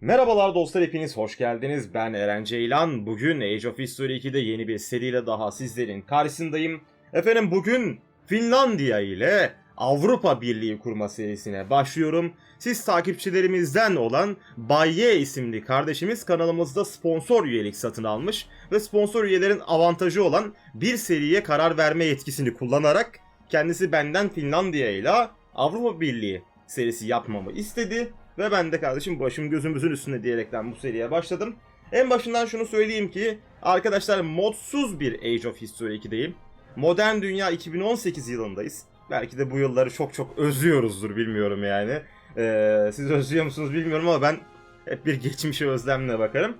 Merhabalar dostlar hepiniz hoş geldiniz. Ben Eren Ceylan. Bugün Age of History 2'de yeni bir seriyle daha sizlerin karşısındayım. Efendim bugün Finlandiya ile Avrupa Birliği kurma serisine başlıyorum. Siz takipçilerimizden olan Bayye isimli kardeşimiz kanalımızda sponsor üyelik satın almış ve sponsor üyelerin avantajı olan bir seriye karar verme yetkisini kullanarak kendisi benden Finlandiya ile Avrupa Birliği serisi yapmamı istedi ve ben de kardeşim başım gözümüzün üstünde diyerekten bu seriye başladım. En başından şunu söyleyeyim ki arkadaşlar modsuz bir Age of History 2'deyim. Modern Dünya 2018 yılındayız. Belki de bu yılları çok çok özlüyoruzdur bilmiyorum yani. Ee, siz özlüyor musunuz bilmiyorum ama ben hep bir geçmişe özlemle bakarım.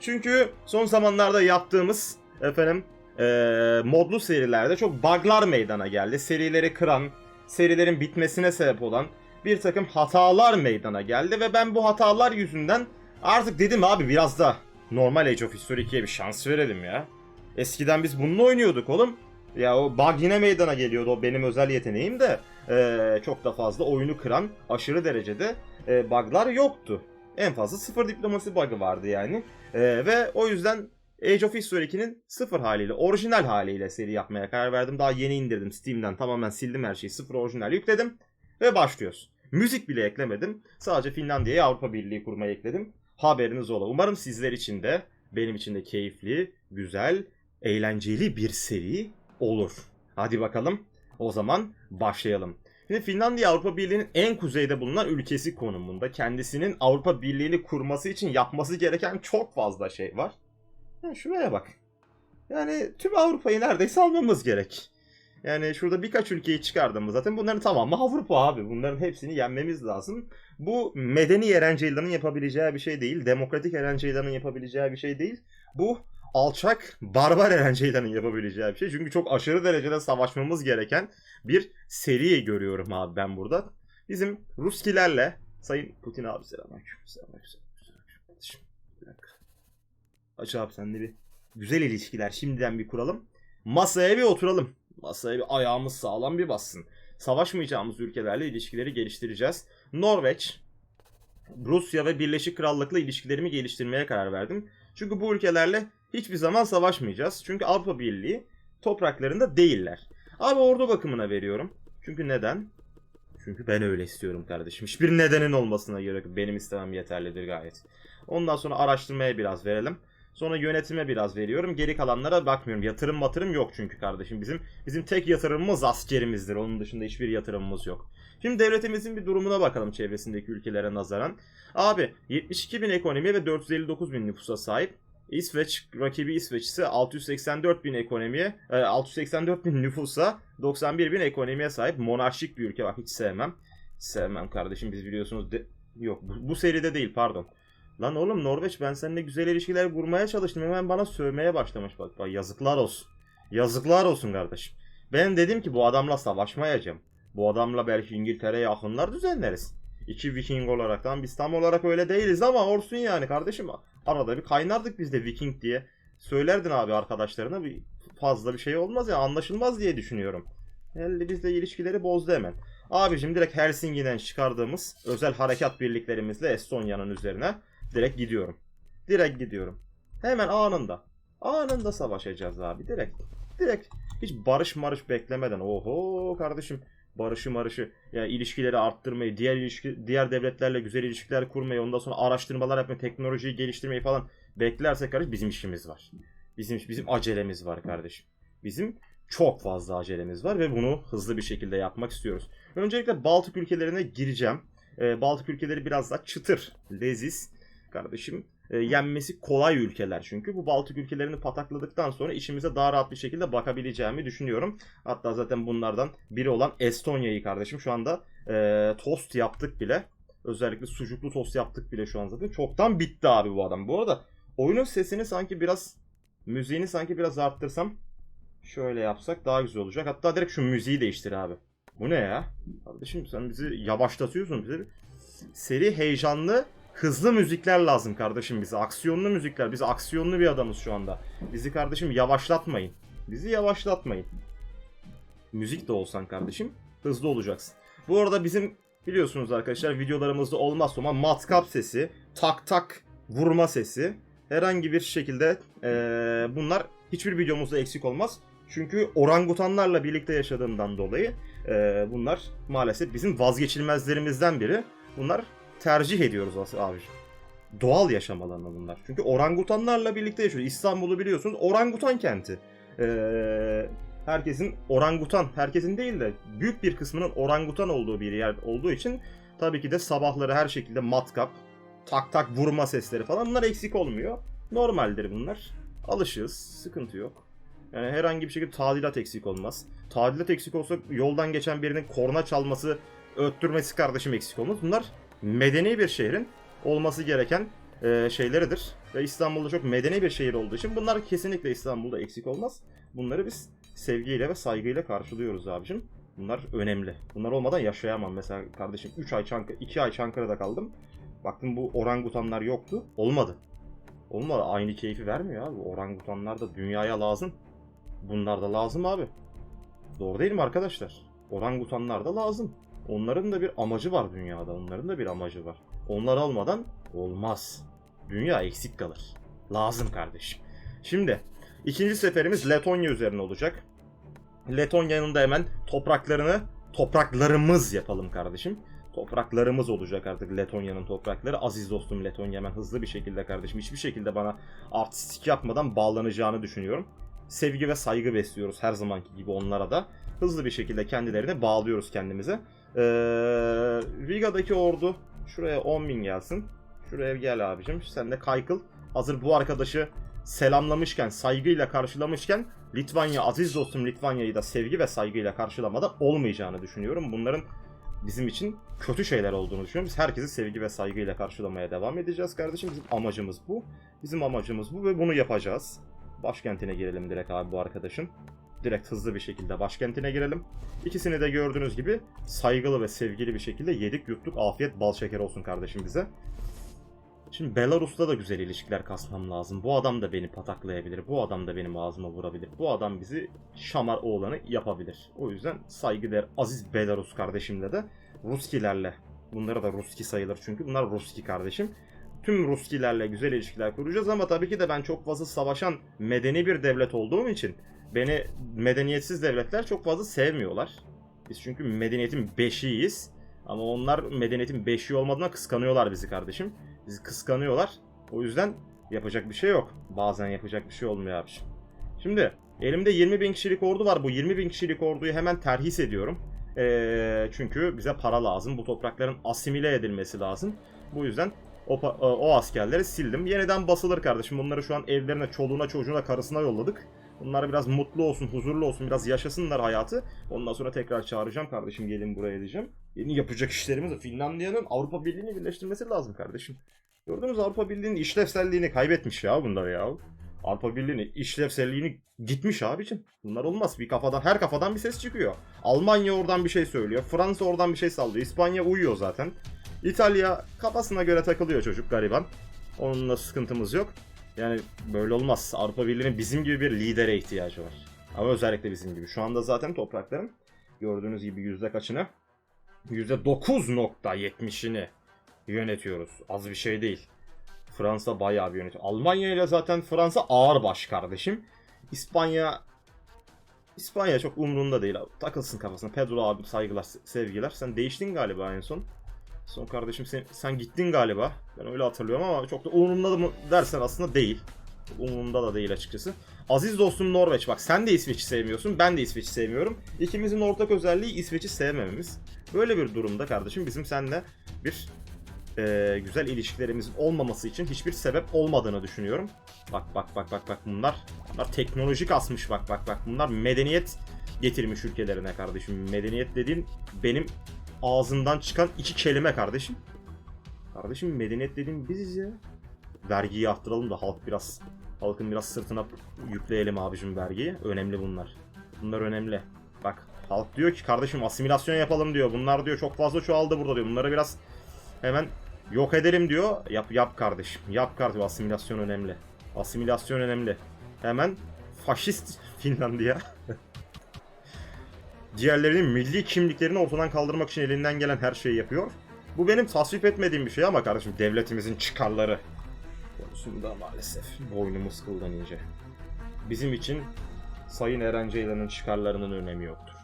Çünkü son zamanlarda yaptığımız efendim ee, modlu serilerde çok bug'lar meydana geldi. Serileri kıran, serilerin bitmesine sebep olan bir takım hatalar meydana geldi ve ben bu hatalar yüzünden artık dedim abi biraz da normal Age of History 2'ye bir şans verelim ya. Eskiden biz bununla oynuyorduk oğlum. Ya o bug yine meydana geliyordu o benim özel yeteneğim de eee, çok da fazla oyunu kıran aşırı derecede eee, bug'lar yoktu. En fazla sıfır diplomasi bug'ı vardı yani. Eee, ve o yüzden Age of History 2'nin sıfır haliyle, orijinal haliyle seri yapmaya karar verdim. Daha yeni indirdim Steam'den tamamen sildim her şeyi sıfır orijinal yükledim ve başlıyoruz. Müzik bile eklemedim. Sadece Finlandiya'ya Avrupa Birliği kurmayı ekledim. Haberiniz ola. Umarım sizler için de benim için de keyifli, güzel, eğlenceli bir seri olur. Hadi bakalım. O zaman başlayalım. Şimdi Finlandiya Avrupa Birliği'nin en kuzeyde bulunan ülkesi konumunda. Kendisinin Avrupa Birliği'ni kurması için yapması gereken çok fazla şey var. Ya şuraya bak. Yani tüm Avrupa'yı neredeyse almamız gerek. Yani şurada birkaç ülkeyi çıkardım zaten bunların tamamı Avrupa abi. Bunların hepsini yenmemiz lazım. Bu medeni Erenceylan'ın yapabileceği bir şey değil. Demokratik Erenceylan'ın yapabileceği bir şey değil. Bu alçak, barbar Erenceylan'ın yapabileceği bir şey. Çünkü çok aşırı derecede savaşmamız gereken bir seri görüyorum abi ben burada. Bizim Ruskilerle Sayın Putin abi selamünaleyküm. Selamünaleyküm. selamünaleyküm. Bir. Aç abi sen de bir güzel ilişkiler şimdiden bir kuralım. Masaya bir oturalım. Masaya bir ayağımız sağlam bir bassın. Savaşmayacağımız ülkelerle ilişkileri geliştireceğiz. Norveç, Rusya ve Birleşik Krallık'la ilişkilerimi geliştirmeye karar verdim. Çünkü bu ülkelerle hiçbir zaman savaşmayacağız. Çünkü Avrupa Birliği topraklarında değiller. Abi ordu bakımına veriyorum. Çünkü neden? Çünkü ben öyle istiyorum kardeşim. Hiçbir nedenin olmasına gerek yok. Benim istemem yeterlidir gayet. Ondan sonra araştırmaya biraz verelim. Sonra yönetime biraz veriyorum. Geri kalanlara bakmıyorum. Yatırım matırım yok çünkü kardeşim. Bizim bizim tek yatırımımız askerimizdir. Onun dışında hiçbir yatırımımız yok. Şimdi devletimizin bir durumuna bakalım çevresindeki ülkelere nazaran. Abi 72 bin ekonomi ve 459 bin nüfusa sahip. İsveç, rakibi İsveç ise 684 bin ekonomiye, e, 684 bin nüfusa 91 bin ekonomiye sahip monarşik bir ülke. Bak hiç sevmem. Sevmem kardeşim biz biliyorsunuz. De- Yok bu, bu seride değil pardon. Lan oğlum Norveç ben seninle güzel ilişkiler kurmaya çalıştım. Hemen bana sövmeye başlamış bak. bak yazıklar olsun. Yazıklar olsun kardeşim. Ben dedim ki bu adamla savaşmayacağım. Bu adamla belki İngiltere'ye yakınlar düzenleriz. İki Viking olaraktan biz tam olarak öyle değiliz ama olsun yani kardeşim. Arada bir kaynardık biz de Viking diye. Söylerdin abi arkadaşlarına bir fazla bir şey olmaz ya anlaşılmaz diye düşünüyorum. Elde bizle ilişkileri bozdu hemen. Abicim direkt Helsinki'den çıkardığımız özel harekat birliklerimizle Estonya'nın üzerine direkt gidiyorum. Direkt gidiyorum. Hemen anında. Anında savaşacağız abi direkt. Direkt. Hiç barış marış beklemeden. Oho kardeşim. Barışı marışı. Ya ilişkileri arttırmayı, diğer ilişki, diğer devletlerle güzel ilişkiler kurmayı, ondan sonra araştırmalar yapmayı, teknolojiyi geliştirmeyi falan beklersek kardeş bizim işimiz var. Bizim bizim acelemiz var kardeşim. Bizim çok fazla acelemiz var ve bunu hızlı bir şekilde yapmak istiyoruz. Öncelikle Baltık ülkelerine gireceğim. Ee, Baltık ülkeleri biraz daha çıtır, leziz kardeşim. E, yenmesi kolay ülkeler çünkü. Bu Baltık ülkelerini patakladıktan sonra işimize daha rahat bir şekilde bakabileceğimi düşünüyorum. Hatta zaten bunlardan biri olan Estonya'yı kardeşim şu anda e, tost yaptık bile. Özellikle sucuklu tost yaptık bile şu an zaten. Çoktan bitti abi bu adam. Bu arada oyunun sesini sanki biraz müziğini sanki biraz arttırsam şöyle yapsak daha güzel olacak. Hatta direkt şu müziği değiştir abi. Bu ne ya? Kardeşim sen bizi yavaşlatıyorsun bizi. Seri heyecanlı hızlı müzikler lazım kardeşim bize. Aksiyonlu müzikler. Biz aksiyonlu bir adamız şu anda. Bizi kardeşim yavaşlatmayın. Bizi yavaşlatmayın. Müzik de olsan kardeşim hızlı olacaksın. Bu arada bizim biliyorsunuz arkadaşlar videolarımızda olmazsa ama matkap sesi, tak tak vurma sesi herhangi bir şekilde eee, bunlar hiçbir videomuzda eksik olmaz. Çünkü orangutanlarla birlikte yaşadığımdan dolayı eee, bunlar maalesef bizim vazgeçilmezlerimizden biri. Bunlar tercih ediyoruz aslında abiciğim. Doğal yaşam alanı bunlar. Çünkü orangutanlarla birlikte yaşıyoruz. İstanbul'u biliyorsunuz orangutan kenti. Eee, herkesin orangutan, herkesin değil de büyük bir kısmının orangutan olduğu bir yer olduğu için tabii ki de sabahları her şekilde matkap, tak tak vurma sesleri falan bunlar eksik olmuyor. Normaldir bunlar. Alışığız, sıkıntı yok. Yani herhangi bir şekilde tadilat eksik olmaz. Tadilat eksik olsa yoldan geçen birinin korna çalması, öttürmesi kardeşim eksik olmaz. Bunlar medeni bir şehrin olması gereken e, şeyleridir. Ve İstanbul'da çok medeni bir şehir olduğu için bunlar kesinlikle İstanbul'da eksik olmaz. Bunları biz sevgiyle ve saygıyla karşılıyoruz abicim. Bunlar önemli. Bunlar olmadan yaşayamam. Mesela kardeşim 3 ay Çankaya, 2 ay Çankırı'da kaldım. Baktım bu orangutanlar yoktu. Olmadı. Olmadı. Aynı keyfi vermiyor abi. Orangutanlar da dünyaya lazım. Bunlar da lazım abi. Doğru değil mi arkadaşlar? Orangutanlar da lazım. Onların da bir amacı var dünyada. Onların da bir amacı var. Onlar olmadan olmaz. Dünya eksik kalır. Lazım kardeşim. Şimdi ikinci seferimiz Letonya üzerine olacak. Letonya'nın da hemen topraklarını topraklarımız yapalım kardeşim. Topraklarımız olacak artık Letonya'nın toprakları. Aziz dostum Letonya hemen hızlı bir şekilde kardeşim hiçbir şekilde bana artistik yapmadan bağlanacağını düşünüyorum. Sevgi ve saygı besliyoruz her zamanki gibi onlara da. Hızlı bir şekilde kendilerine bağlıyoruz kendimize. Ee, Riga'daki ordu şuraya 10.000 gelsin. Şuraya gel abicim. Sen de kaykıl. Hazır bu arkadaşı selamlamışken, saygıyla karşılamışken Litvanya, aziz dostum Litvanya'yı da sevgi ve saygıyla karşılamada olmayacağını düşünüyorum. Bunların bizim için kötü şeyler olduğunu düşünüyorum. Biz herkesi sevgi ve saygıyla karşılamaya devam edeceğiz kardeşim. Bizim amacımız bu. Bizim amacımız bu ve bunu yapacağız. Başkentine girelim direkt abi bu arkadaşın. Direkt hızlı bir şekilde başkentine girelim. İkisini de gördüğünüz gibi saygılı ve sevgili bir şekilde yedik yuttuk. Afiyet bal şeker olsun kardeşim bize. Şimdi Belarus'ta da güzel ilişkiler kasmam lazım. Bu adam da beni pataklayabilir. Bu adam da benim ağzıma vurabilir. Bu adam bizi şamar oğlanı yapabilir. O yüzden saygıdeğer aziz Belarus kardeşimle de Ruskilerle. Bunlara da Ruski sayılır çünkü. Bunlar Ruski kardeşim. Tüm Ruskilerle güzel ilişkiler kuracağız ama tabii ki de ben çok fazla savaşan medeni bir devlet olduğum için beni medeniyetsiz devletler çok fazla sevmiyorlar. Biz çünkü medeniyetin beşiğiyiz. Ama onlar medeniyetin beşiği olmadığına kıskanıyorlar bizi kardeşim. Bizi kıskanıyorlar. O yüzden yapacak bir şey yok. Bazen yapacak bir şey olmuyor abi. Şimdi elimde 20 bin kişilik ordu var. Bu 20 bin kişilik orduyu hemen terhis ediyorum. Ee, çünkü bize para lazım. Bu toprakların asimile edilmesi lazım. Bu yüzden o, e, o askerleri sildim. Yeniden basılır kardeşim. Bunları şu an evlerine, çoluğuna, çocuğuna, karısına yolladık. Bunlar biraz mutlu olsun, huzurlu olsun, biraz yaşasınlar hayatı. Ondan sonra tekrar çağıracağım kardeşim gelin buraya diyeceğim. Yeni yapacak işlerimiz. Finlandiya'nın Avrupa Birliği'ni birleştirmesi lazım kardeşim. Gördünüz Avrupa Birliği'nin işlevselliğini kaybetmiş ya bunlar ya. Avrupa Birliği'nin işlevselliğini gitmiş abicim. Bunlar olmaz. Bir kafadan her kafadan bir ses çıkıyor. Almanya oradan bir şey söylüyor. Fransa oradan bir şey sallıyor. İspanya uyuyor zaten. İtalya kafasına göre takılıyor çocuk gariban. Onunla sıkıntımız yok. Yani böyle olmaz. Avrupa Birliği'nin bizim gibi bir lidere ihtiyacı var. Ama özellikle bizim gibi. Şu anda zaten toprakların gördüğünüz gibi yüzde kaçını? %9.70'ini yönetiyoruz. Az bir şey değil. Fransa bayağı bir yönetiyor. Almanya ile zaten Fransa ağır baş kardeşim. İspanya İspanya çok umrunda değil. abi. Takılsın kafasına. Pedro abi saygılar, sevgiler. Sen değiştin galiba en son. Son kardeşim sen, sen gittin galiba. Ben öyle hatırlıyorum ama çok da umurumda mı dersen aslında değil. Umurumda da değil açıkçası. Aziz dostum Norveç bak sen de İsveç'i sevmiyorsun ben de İsveç'i sevmiyorum. İkimizin ortak özelliği İsveç'i sevmememiz. Böyle bir durumda kardeşim bizim seninle bir e, güzel ilişkilerimizin olmaması için hiçbir sebep olmadığını düşünüyorum. Bak bak bak bak bak bunlar bunlar teknolojik asmış bak bak bak bunlar medeniyet getirmiş ülkelerine kardeşim. Medeniyet dediğin benim ağzından çıkan iki kelime kardeşim. Kardeşim medeniyet dediğin biziz ya. Vergiyi arttıralım da halk biraz halkın biraz sırtına yükleyelim abicim vergiyi. Önemli bunlar. Bunlar önemli. Bak halk diyor ki kardeşim asimilasyon yapalım diyor. Bunlar diyor çok fazla çoğaldı burada diyor. Bunları biraz hemen yok edelim diyor. Yap yap kardeşim. Yap kardeşim asimilasyon önemli. Asimilasyon önemli. Hemen faşist Finlandiya. Diğerlerinin milli kimliklerini ortadan kaldırmak için elinden gelen her şeyi yapıyor. Bu benim tasvip etmediğim bir şey ama kardeşim devletimizin çıkarları konusunda maalesef boynumuz kıldan ince. Bizim için Sayın Eren Ceylan'ın çıkarlarının önemi yoktur.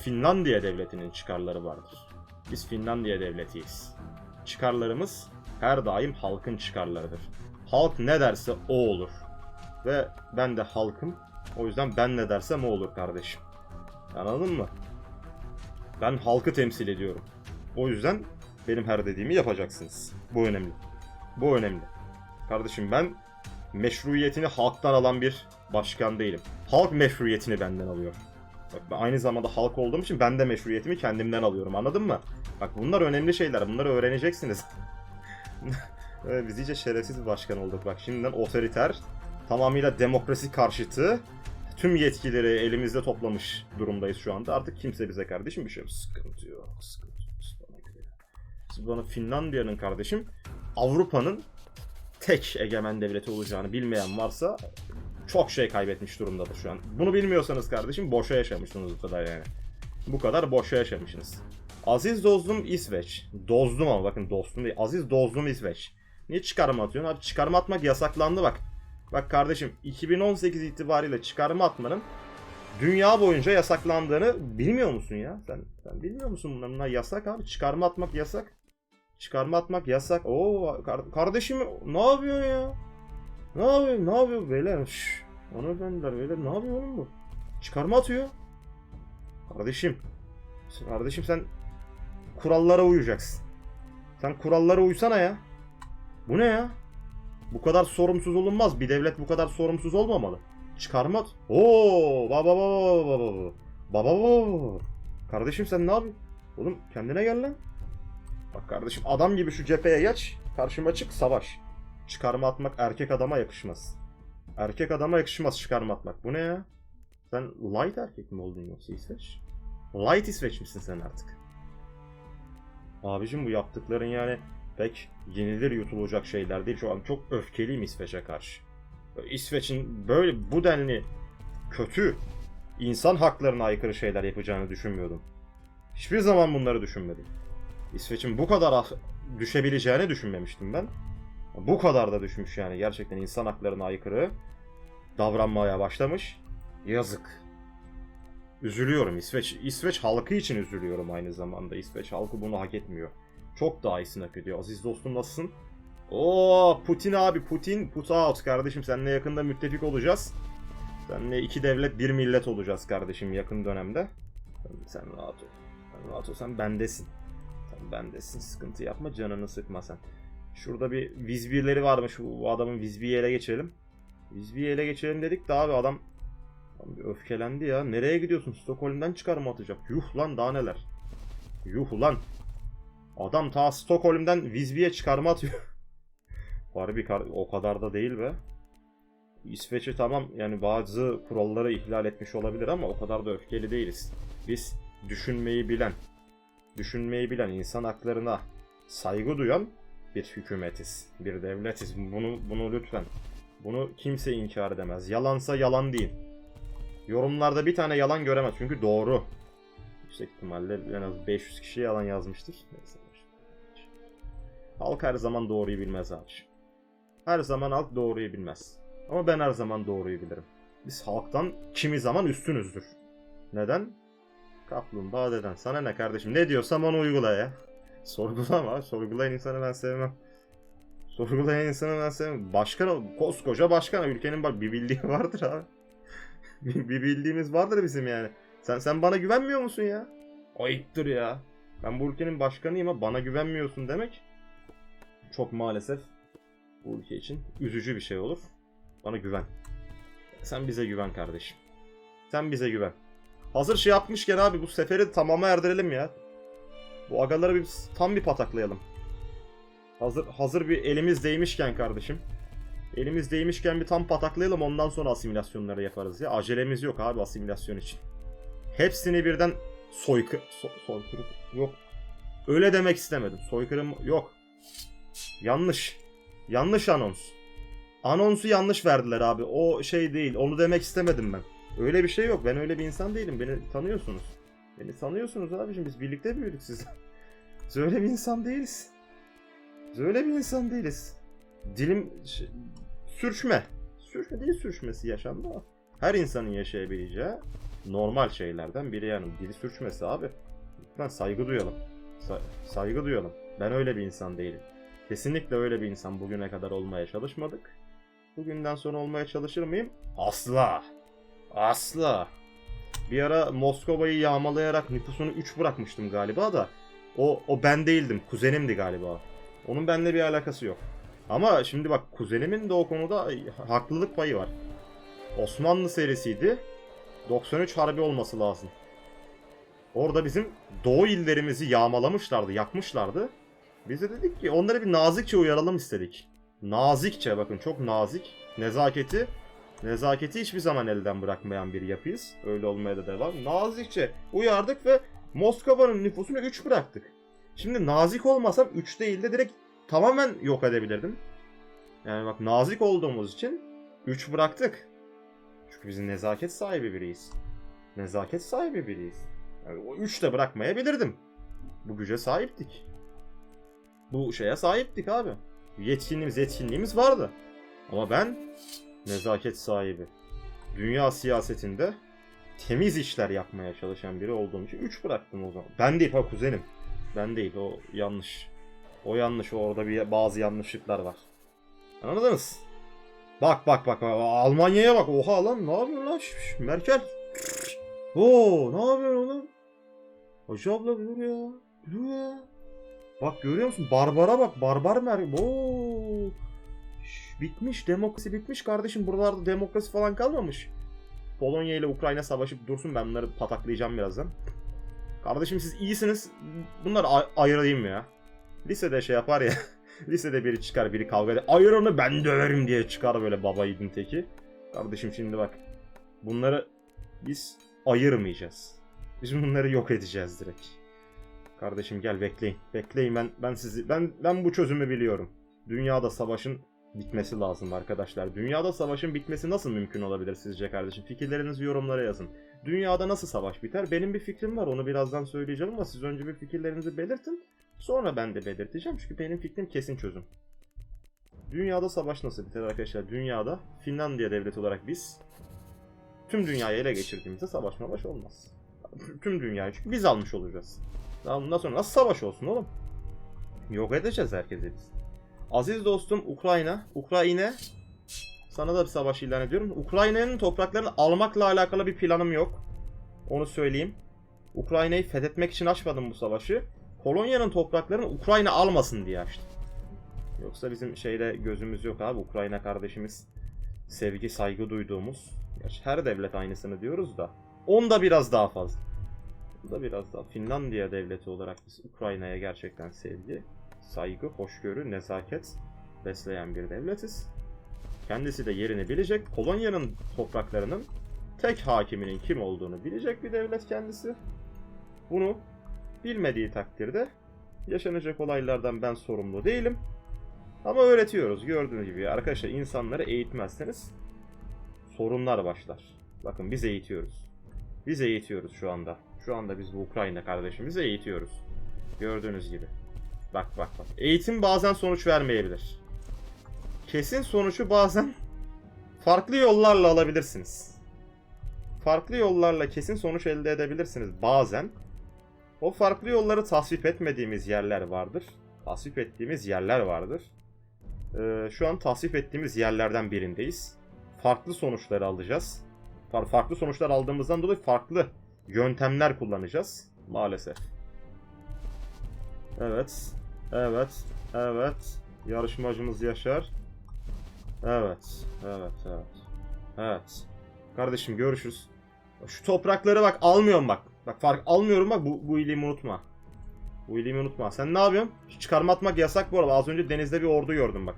Finlandiya devletinin çıkarları vardır. Biz Finlandiya devletiyiz. Çıkarlarımız her daim halkın çıkarlarıdır. Halk ne derse o olur. Ve ben de halkım. O yüzden ben ne dersem o olur kardeşim. Anladın mı? Ben halkı temsil ediyorum. O yüzden benim her dediğimi yapacaksınız. Bu önemli. Bu önemli. Kardeşim ben meşruiyetini halktan alan bir başkan değilim. Halk meşruiyetini benden alıyor. Bak ben aynı zamanda halk olduğum için ben de meşruiyetimi kendimden alıyorum anladın mı? Bak bunlar önemli şeyler. Bunları öğreneceksiniz. biz iyice şerefsiz bir başkan olduk. Bak şimdiden otoriter, tamamıyla demokrasi karşıtı, tüm yetkileri elimizde toplamış durumdayız şu anda. Artık kimse bize kardeşim bir şey yok. Sıkıntı yok. Sıkıntı yok. Siz bana Finlandiya'nın kardeşim Avrupa'nın tek egemen devleti olacağını bilmeyen varsa çok şey kaybetmiş durumdadır şu an. Bunu bilmiyorsanız kardeşim boşa yaşamışsınız bu kadar yani. Bu kadar boşa yaşamışsınız. Aziz dostum İsveç. Dozdum ama bakın dostum değil. Aziz dostum İsveç. Niye çıkarma atıyorsun? Abi çıkarma atmak yasaklandı bak. Bak kardeşim 2018 itibariyle çıkarma atmanın dünya boyunca yasaklandığını bilmiyor musun ya? Sen, sen bilmiyor musun bunlar? Bunlar yasak abi. Çıkarma atmak yasak. Çıkarma atmak yasak. Oo kar- kardeşim ne yapıyor ya? Ne yapıyor? Ne yapıyor beyler? Şşş. Hanımefendiler beyler ne yapıyor oğlum bu? Çıkarma atıyor. Kardeşim. Kardeşim sen kurallara uyacaksın. Sen kurallara uysana ya. Bu ne ya? Bu kadar sorumsuz olunmaz. Bir devlet bu kadar sorumsuz olmamalı. Çıkarma. Oo, baba baba baba baba. Baba baba. Kardeşim sen ne yapıyorsun? Oğlum kendine gel lan. Bak kardeşim adam gibi şu cepheye geç. Karşıma çık savaş. Çıkarma atmak erkek adama yakışmaz. Erkek adama yakışmaz çıkarma atmak. Bu ne ya? Sen light erkek mi oldun yoksa İsveç? Light İsveç misin sen artık? Abicim bu yaptıkların yani pek yenilir yutulacak şeyler değil. Şu an çok öfkeliyim İsveç'e karşı. İsveç'in böyle bu denli kötü insan haklarına aykırı şeyler yapacağını düşünmüyordum. Hiçbir zaman bunları düşünmedim. İsveç'in bu kadar ah- düşebileceğini düşünmemiştim ben. Bu kadar da düşmüş yani gerçekten insan haklarına aykırı davranmaya başlamış. Yazık. Üzülüyorum İsveç. İsveç halkı için üzülüyorum aynı zamanda. İsveç halkı bunu hak etmiyor. Çok daha iyisini hak ediyor. Aziz dostum nasılsın? Oo Putin abi Putin put out kardeşim seninle yakında müttefik olacağız. Seninle iki devlet bir millet olacağız kardeşim yakın dönemde. Sen, rahat ol. Sen rahat ol sen bendesin. Sen bendesin sıkıntı yapma canını sıkma sen. Şurada bir Vizbirleri varmış bu adamın Vizbi'yi ele geçirelim. Vizbi'yi ele geçirelim dedik de abi adam Adam bir öfkelendi ya. Nereye gidiyorsun? Stockholm'den çıkarma atacak. Yuh lan daha neler. Yuh lan. Adam ta Stockholm'den Vizbi'ye çıkarma atıyor. Harbi o kadar da değil be. İsveç'i tamam yani bazı kuralları ihlal etmiş olabilir ama o kadar da öfkeli değiliz. Biz düşünmeyi bilen, düşünmeyi bilen, insan haklarına saygı duyan bir hükümetiz, bir devletiz. Bunu bunu lütfen. Bunu kimse inkar edemez. Yalansa yalan değil. Yorumlarda bir tane yalan göremez çünkü doğru. Yüksek ihtimalle en az 500 kişi yalan yazmıştır. Neyse. Halk her zaman doğruyu bilmez abi. Her zaman halk doğruyu bilmez. Ama ben her zaman doğruyu bilirim. Biz halktan kimi zaman üstünüzdür. Neden? Kaplumbağa deden. Sana ne kardeşim? Ne diyorsam onu uygula ya. Sorgulama. Sorgulayan insanı ben sevmem. Sorgulayan insanı ben sevmem. Başkan, koskoca başkan. Ülkenin bak bir bildiği vardır abi. bir bildiğimiz vardır bizim yani. Sen sen bana güvenmiyor musun ya? Ayıptır ya. Ben bu ülkenin başkanıyım ama bana güvenmiyorsun demek çok maalesef bu ülke için üzücü bir şey olur. Bana güven. Sen bize güven kardeşim. Sen bize güven. Hazır şey yapmışken abi bu seferi tamama erdirelim ya. Bu agaları bir tam bir pataklayalım. Hazır hazır bir elimiz değmişken kardeşim. Elimiz değmişken bir tam pataklayalım ondan sonra asimilasyonları yaparız ya. Acelemiz yok abi asimilasyon için. Hepsini birden soykı... So- soykırım... Yok. Öyle demek istemedim. Soykırım... Yok. Yanlış. Yanlış anons. Anonsu yanlış verdiler abi. O şey değil. Onu demek istemedim ben. Öyle bir şey yok. Ben öyle bir insan değilim. Beni tanıyorsunuz. Beni tanıyorsunuz abicim. Biz birlikte büyüdük siz. Biz öyle bir insan değiliz. Biz öyle bir insan değiliz. Dilim sürçme. Sürçme değil sürçmesi yaşamda. Her insanın yaşayabileceği normal şeylerden biri yani. Dili sürçmesi abi. Lütfen saygı duyalım. Sa- saygı duyalım. Ben öyle bir insan değilim. Kesinlikle öyle bir insan bugüne kadar olmaya çalışmadık. Bugünden sonra olmaya çalışır mıyım? Asla. Asla. Bir ara Moskova'yı yağmalayarak nüfusunu 3 bırakmıştım galiba da. O, o ben değildim. Kuzenimdi galiba. Onun benimle bir alakası yok. Ama şimdi bak kuzenimin de o konuda haklılık payı var. Osmanlı serisiydi. 93 harbi olması lazım. Orada bizim doğu illerimizi yağmalamışlardı, yakmışlardı. Biz de dedik ki onları bir nazikçe uyaralım istedik. Nazikçe bakın çok nazik. Nezaketi nezaketi hiçbir zaman elden bırakmayan bir yapıyız. Öyle olmaya da devam. Nazikçe uyardık ve Moskova'nın nüfusunu 3 bıraktık. Şimdi nazik olmasam 3 değil de direkt tamamen yok edebilirdim. Yani bak nazik olduğumuz için 3 bıraktık. Çünkü biz nezaket sahibi biriyiz. Nezaket sahibi biriyiz. Yani o 3 de bırakmayabilirdim. Bu güce sahiptik. Bu şeye sahiptik abi. Yetkinliğimiz, yetkinliğimiz vardı. Ama ben nezaket sahibi. Dünya siyasetinde temiz işler yapmaya çalışan biri olduğum için 3 bıraktım o zaman. Ben değil ha kuzenim. Ben değil o yanlış. O yanlış orada bir bazı yanlışlıklar var. Anladınız? Bak bak bak. Almanya'ya bak. Oha lan ne yapıyorsun lan? Merkel. Oo ne yapıyorsun oğlum? Hacı abla dur ya. Dur ya. Bak görüyor musun? Barbara bak. Barbar Merkel. Oo. Bitmiş. Demokrasi bitmiş kardeşim. Buralarda demokrasi falan kalmamış. Polonya ile Ukrayna savaşıp dursun. Ben bunları pataklayacağım birazdan. Kardeşim siz iyisiniz. Bunları ay- ayırayım ya. Lisede şey yapar ya. lisede biri çıkar biri kavga eder. Ayır onu ben döverim diye çıkar böyle baba yiğidin teki. Kardeşim şimdi bak. Bunları biz ayırmayacağız. Biz bunları yok edeceğiz direkt. Kardeşim gel bekleyin. Bekleyin ben ben sizi ben ben bu çözümü biliyorum. Dünyada savaşın bitmesi lazım arkadaşlar. Dünyada savaşın bitmesi nasıl mümkün olabilir sizce kardeşim? Fikirlerinizi yorumlara yazın. Dünyada nasıl savaş biter? Benim bir fikrim var. Onu birazdan söyleyeceğim ama siz önce bir fikirlerinizi belirtin. Sonra ben de belirteceğim. Çünkü benim fikrim kesin çözüm. Dünyada savaş nasıl biter arkadaşlar? Dünyada Finlandiya devleti olarak biz tüm dünyayı ele geçirdiğimizde savaş mavaş olmaz. Tüm dünyayı çünkü biz almış olacağız. Daha bundan sonra nasıl savaş olsun oğlum? Yok edeceğiz herkesi biz. Aziz dostum Ukrayna, Ukrayna sana da bir savaş ilan ediyorum. Ukrayna'nın topraklarını almakla alakalı bir planım yok. Onu söyleyeyim. Ukrayna'yı fethetmek için açmadım bu savaşı. Polonya'nın topraklarını Ukrayna almasın diye açtım. Yoksa bizim şeyde gözümüz yok abi. Ukrayna kardeşimiz sevgi, saygı duyduğumuz. Gerçi her devlet aynısını diyoruz da. Onda biraz daha fazla. Onda biraz daha. Finlandiya devleti olarak biz Ukrayna'ya gerçekten sevgi, saygı, hoşgörü, nezaket besleyen bir devletiz. Kendisi de yerini bilecek. Polonya'nın topraklarının tek hakiminin kim olduğunu bilecek bir devlet kendisi. Bunu bilmediği takdirde yaşanacak olaylardan ben sorumlu değilim. Ama öğretiyoruz. Gördüğünüz gibi arkadaşlar insanları eğitmezseniz sorunlar başlar. Bakın biz eğitiyoruz. Biz eğitiyoruz şu anda. Şu anda biz bu Ukrayna kardeşimizi eğitiyoruz. Gördüğünüz gibi. Bak bak bak. Eğitim bazen sonuç vermeyebilir. Kesin sonucu bazen farklı yollarla alabilirsiniz. Farklı yollarla kesin sonuç elde edebilirsiniz bazen. O farklı yolları tasvip etmediğimiz yerler vardır. Tasvip ettiğimiz yerler vardır. Ee, şu an tasvip ettiğimiz yerlerden birindeyiz. Farklı sonuçları alacağız. Far- farklı sonuçlar aldığımızdan dolayı farklı yöntemler kullanacağız. Maalesef. Evet. Evet. Evet. Yarışmacımız Yaşar. Evet. Evet. Evet. Evet. Kardeşim görüşürüz. Şu toprakları bak almıyorum bak. Bak fark almıyorum bak bu, bu iyiliğimi unutma. Bu iyiliğimi unutma. Sen ne yapıyorsun? Çıkarma atmak yasak bu arada. Az önce denizde bir ordu gördüm bak.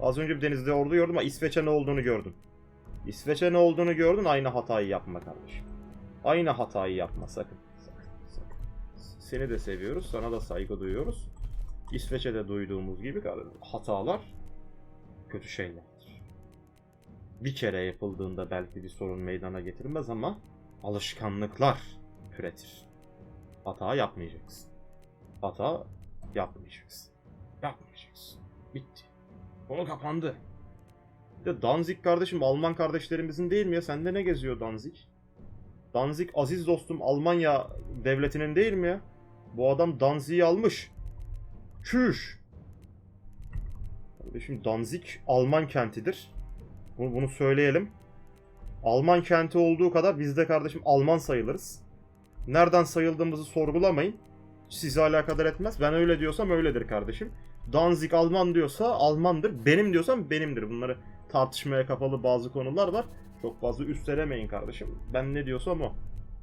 Az önce bir denizde ordu gördüm ama İsveç'e ne olduğunu gördüm. İsveç'e ne olduğunu gördün aynı hatayı yapma kardeşim. Aynı hatayı yapma sakın. Seni de seviyoruz, sana da saygı duyuyoruz. İsveç'e de duyduğumuz gibi hatalar kötü şeylerdir. Bir kere yapıldığında belki bir sorun meydana getirmez ama alışkanlıklar türetir. Hata yapmayacaksın. Hata Yapmayacağız. Yapmayacağız. Bitti. Konu kapandı. Bir de Danzig kardeşim Alman kardeşlerimizin değil mi ya? Sende ne geziyor Danzig? Danzig aziz dostum Almanya devletinin değil mi ya? Bu adam Danzig'i almış. Çüş. Kardeşim Danzig Alman kentidir. Bunu, bunu söyleyelim. Alman kenti olduğu kadar biz de kardeşim Alman sayılırız. Nereden sayıldığımızı sorgulamayın. Sizi alakadar etmez. Ben öyle diyorsam öyledir kardeşim. Danzig Alman diyorsa Almandır. Benim diyorsam benimdir. Bunları tartışmaya kapalı bazı konular var. Çok fazla üstelemeyin kardeşim. Ben ne diyorsam o.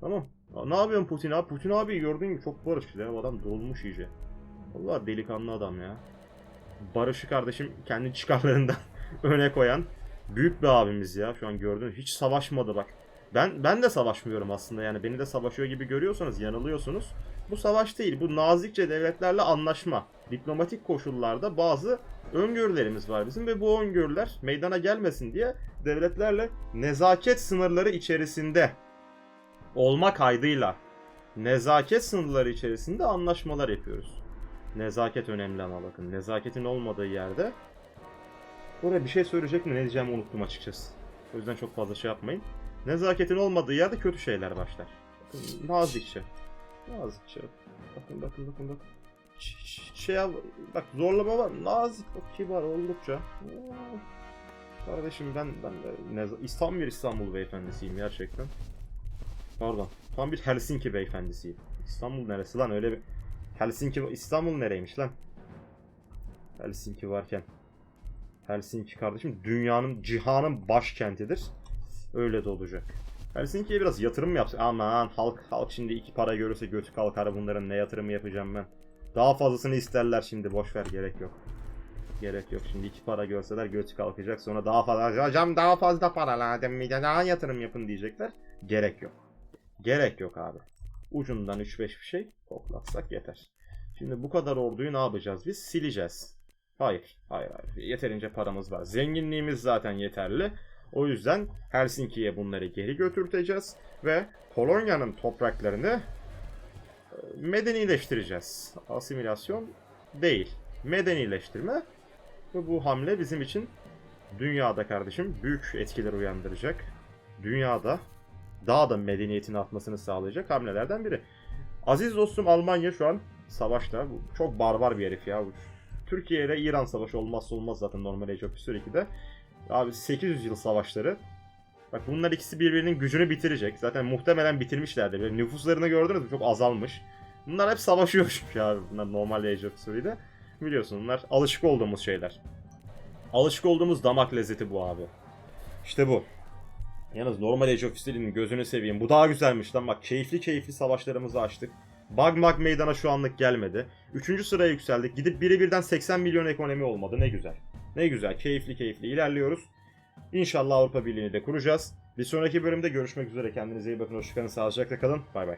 Tamam. Ya ne yapıyorsun Putin abi? Putin abi gördün mü? Çok barışçı ya. Adam dolmuş iyice. Vallahi delikanlı adam ya. Barış'ı kardeşim kendi çıkarlarından öne koyan büyük bir abimiz ya. Şu an gördüğünüz hiç savaşmadı bak. Ben ben de savaşmıyorum aslında yani beni de savaşıyor gibi görüyorsanız yanılıyorsunuz. Bu savaş değil. Bu nazikçe devletlerle anlaşma. Diplomatik koşullarda bazı öngörülerimiz var bizim ve bu öngörüler meydana gelmesin diye devletlerle nezaket sınırları içerisinde olma kaydıyla nezaket sınırları içerisinde anlaşmalar yapıyoruz. Nezaket önemli ama bakın. Nezaketin olmadığı yerde Oraya bir şey söyleyecek mi ne diyeceğimi unuttum açıkçası. O yüzden çok fazla şey yapmayın. Nezaketin olmadığı yerde kötü şeyler başlar. Bakın nazikçe. Nazikçe. Bakın bakın bakın bakın. Ş- Şey yap- bak zorlama var. Nazik bak kibar oldukça. Kardeşim ben ben de İstanbul bir İstanbul beyefendisiyim gerçekten. Pardon. Tam bir Helsinki beyefendisiyim. İstanbul neresi lan öyle bir Helsinki İstanbul nereymiş lan? Helsinki varken. Helsinki kardeşim dünyanın, cihanın başkentidir. Öyle de olacak. Helsinki'ye biraz yatırım mı yapsak? Aman halk halk şimdi iki para görürse götü kalkar bunların ne yatırımı yapacağım ben. Daha fazlasını isterler şimdi boş ver gerek yok. Gerek yok şimdi iki para görseler götü kalkacak sonra daha fazla hocam daha fazla para lazım daha yatırım yapın diyecekler. Gerek yok. Gerek yok abi. Ucundan 3-5 bir şey koklatsak yeter. Şimdi bu kadar orduyu ne yapacağız biz? Sileceğiz. Hayır, hayır, hayır. Yeterince paramız var. Zenginliğimiz zaten yeterli. O yüzden Helsinki'ye bunları geri götürteceğiz ve Polonya'nın topraklarını e, medenileştireceğiz. Asimilasyon değil, medenileştirme ve bu hamle bizim için dünyada kardeşim büyük etkiler uyandıracak. Dünyada daha da medeniyetin artmasını sağlayacak hamlelerden biri. Aziz dostum Almanya şu an savaşta. Çok barbar bir herif ya. Türkiye ile İran savaşı olmazsa olmaz zaten normal Age of History 2'de. Abi 800 yıl savaşları. Bak bunlar ikisi birbirinin gücünü bitirecek. Zaten muhtemelen bitirmişlerdi. Böyle nüfuslarını gördünüz mü? Çok azalmış. Bunlar hep savaşıyor çünkü abi. Bunlar normal Age of History'de. Biliyorsun bunlar alışık olduğumuz şeyler. Alışık olduğumuz damak lezzeti bu abi. İşte bu. Yalnız normal Age of History'nin gözünü seveyim. Bu daha güzelmiş lan bak keyifli keyifli savaşlarımızı açtık. Bagmag meydana şu anlık gelmedi. Üçüncü sıraya yükseldik. Gidip biri birden 80 milyon ekonomi olmadı. Ne güzel. Ne güzel. Keyifli keyifli ilerliyoruz. İnşallah Avrupa Birliği'ni de kuracağız. Bir sonraki bölümde görüşmek üzere. Kendinize iyi bakın. Hoşçakalın. Sağlıcakla kalın. Bay bay.